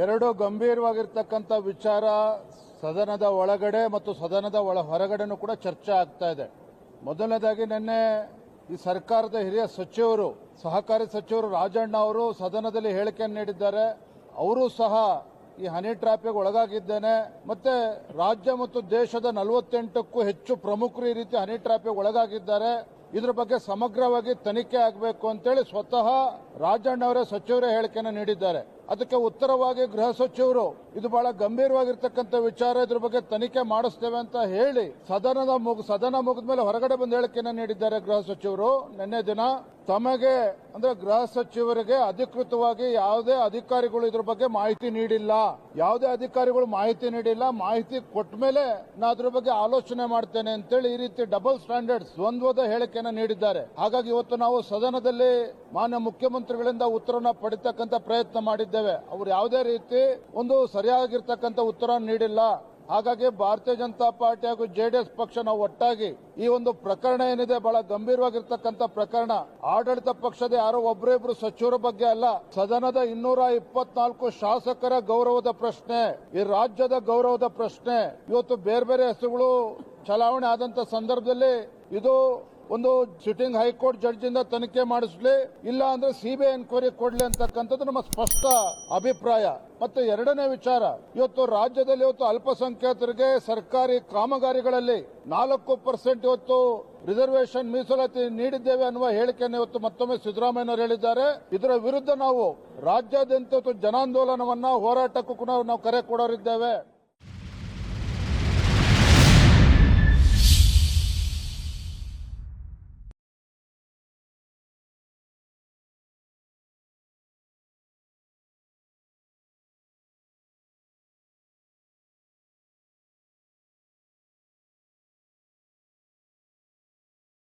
ಎರಡು ಗಂಭೀರವಾಗಿರ್ತಕ್ಕಂಥ ವಿಚಾರ ಸದನದ ಒಳಗಡೆ ಮತ್ತು ಸದನದ ಒಳ ಹೊರಗಡೆನೂ ಕೂಡ ಚರ್ಚೆ ಆಗ್ತಾ ಇದೆ. ಮೊದಲನೇದಾಗಿ ನಿನ್ನೆ ಈ ಸರ್ಕಾರದ ಹಿರಿಯ ಸಚಿವರು, ಸಹಕಾರಿ ಸಚಿವರು ರಾಜಣ್ಣ ಅವರು ಸದನದಲ್ಲಿ ಹೇಳಿಕೆಯನ್ನು ನೀಡಿದ್ದಾರೆ. ಅವರು ಸಹ ಈ ಹನಿ ಟ್ರಾಫಿಕ್ ಒಳಗಾಗಿದ್ದೇನೆ. ಮತ್ತೆ ರಾಜ್ಯ ಮತ್ತು ದೇಶದ ನಲವತ್ತೆಂಟಕ್ಕೂ ಹೆಚ್ಚು ಪ್ರಮುಖರು ಈ ರೀತಿ ಹನಿ ಟ್ರಾಫಿಕ್ ಒಳಗಾಗಿದ್ದಾರೆ. ಇದ್ರ ಬಗ್ಗೆ ಸಮಗ್ರವಾಗಿ ತನಿಖೆ ಆಗಬೇಕು ಅಂತೇಳಿ ಸ್ವತಃ ರಾಜಣ್ಣ ಅವರೇ ಸಚಿವರೇ ಹೇಳಿಕೆಯನ್ನು ನೀಡಿದ್ದಾರೆ. ಅದಕ್ಕೆ ಉತ್ತರವಾಗಿ ಗೃಹ ಸಚಿವರು ಇದು ಬಹಳ ಗಂಭೀರವಾಗಿರ್ತಕ್ಕಂಥ ವಿಚಾರ. ಇದ್ರ ಬಗ್ಗೆ ತನಿಖೆ ಮಾಡಿಸ್ತೇವೆ ಅಂತ ಹೇಳಿ ಸದನದ ಮುಗ, ಸದನ ಮುಗಿದ ಮೇಲೆ ಹೊರಗಡೆ ಬಂದು ಹೇಳಿಕೆಯನ್ನು ನೀಡಿದ್ದಾರೆ ಗೃಹ ಸಚಿವರು. ನಿನ್ನೆ ದಿನ ತಮಗೆ, ಅಂದ್ರೆ ಗೃಹ ಸಚಿವರಿಗೆ ಅಧಿಕೃತವಾಗಿ ಯಾವುದೇ ಅಧಿಕಾರಿಗಳು ಇದ್ರ ಬಗ್ಗೆ ಮಾಹಿತಿ ನೀಡಿಲ್ಲ. ಯಾವುದೇ ಅಧಿಕಾರಿಗಳು ಮಾಹಿತಿ ನೀಡಿಲ್ಲ. ಮಾಹಿತಿ ಕೊಟ್ಟ ಮೇಲೆ ನಾ ಅದ್ರ ಬಗ್ಗೆ ಆಲೋಚನೆ ಮಾಡ್ತೇನೆ ಅಂತೇಳಿ ಈ ರೀತಿ ಡಬಲ್ ಸ್ಟ್ಯಾಂಡರ್ಡ್ ದ್ವಂದ್ವದ ಹೇಳಿಕೆಯನ್ನು ನೀಡಿದ್ದಾರೆ. ಹಾಗಾಗಿ ಇವತ್ತು ನಾವು ಸದನದಲ್ಲಿ ಮಾನ್ಯ ಮುಖ್ಯಮಂತ್ರಿಗಳಿಂದ ಉತ್ತರನ ಪಡಿತಕ್ಕಂತ ಪ್ರಯತ್ನ ಮಾಡಿದ್ದೇವೆ. ಅವರು ಯಾವುದೇ ರೀತಿ ಒಂದು ಸರಿಯಾಗಿರ್ತಕ್ಕಂಥ ಉತ್ತರ ನೀಡಿಲ್ಲ. ಹಾಗಾಗಿ ಭಾರತೀಯ ಜನತಾ ಪಾರ್ಟಿ ಹಾಗೂ ಜೆಡಿಎಸ್ ಪಕ್ಷ ನಾವು ಒಟ್ಟಾಗಿ ಈ ಒಂದು ಪ್ರಕರಣ ಏನಿದೆ, ಬಹಳ ಗಂಭೀರವಾಗಿರ್ತಕ್ಕಂಥ ಪ್ರಕರಣ. ಆಡಳಿತ ಪಕ್ಷದ ಯಾರೋ ಒಬ್ಬರಿಬ್ರು ಸಚಿವರ ಬಗ್ಗೆ ಅಲ್ಲ, ಸದನದ ಇನ್ನೂರ ಇಪ್ಪತ್ನಾಲ್ಕು ಶಾಸಕರ ಗೌರವದ ಪ್ರಶ್ನೆ, ಈ ರಾಜ್ಯದ ಗೌರವದ ಪ್ರಶ್ನೆ. ಇವತ್ತು ಬೇರೆ ಬೇರೆ ಹೆಸರುಗಳು ಚಲಾವಣೆ ಆದಂತ ಸಂದರ್ಭದಲ್ಲಿ ಇದು ಒಂದು ಸಿಟ್ಟಿಂಗ್ ಹೈಕೋರ್ಟ್ ಜಡ್ಜ್ ಇಂದ ತನಿಖೆ ಮಾಡಿಸ್ಲಿ, ಇಲ್ಲ ಅಂದ್ರೆ ಸಿಬಿಐ ಎನ್ಕ್ವೈರಿ ಕೊಡ್ಲಿ ಅಂತಕ್ಕಂಥದ್ದು ನಮ್ಮ ಸ್ಪಷ್ಟ ಅಭಿಪ್ರಾಯ. ಮತ್ತೆ ಎರಡನೇ ವಿಚಾರ, ಇವತ್ತು ರಾಜ್ಯದಲ್ಲಿ ಇವತ್ತು ಅಲ್ಪಸಂಖ್ಯಾತರಿಗೆ ಸರ್ಕಾರಿ ಕಾಮಗಾರಿಗಳಲ್ಲಿ ನಾಲ್ಕು ಪರ್ಸೆಂಟ್ ಇವತ್ತು ರಿಸರ್ವೇಶನ್ ಮೀಸಲಾತಿ ನೀಡಿದ್ದೇವೆ ಅನ್ನುವ ಹೇಳಿಕೆಯನ್ನು ಇವತ್ತು ಮತ್ತೊಮ್ಮೆ ಸಿದ್ದರಾಮಯ್ಯನವರು ಹೇಳಿದ್ದಾರೆ. ಇದರ ವಿರುದ್ಧ ನಾವು ರಾಜ್ಯಾದ್ಯಂತ ಜನಾಂದೋಲನವನ್ನ ಹೋರಾಟಕ್ಕೂ ಕೂಡ ನಾವು ಕರೆ ಕೊಡೋರಿದ್ದೇವೆ.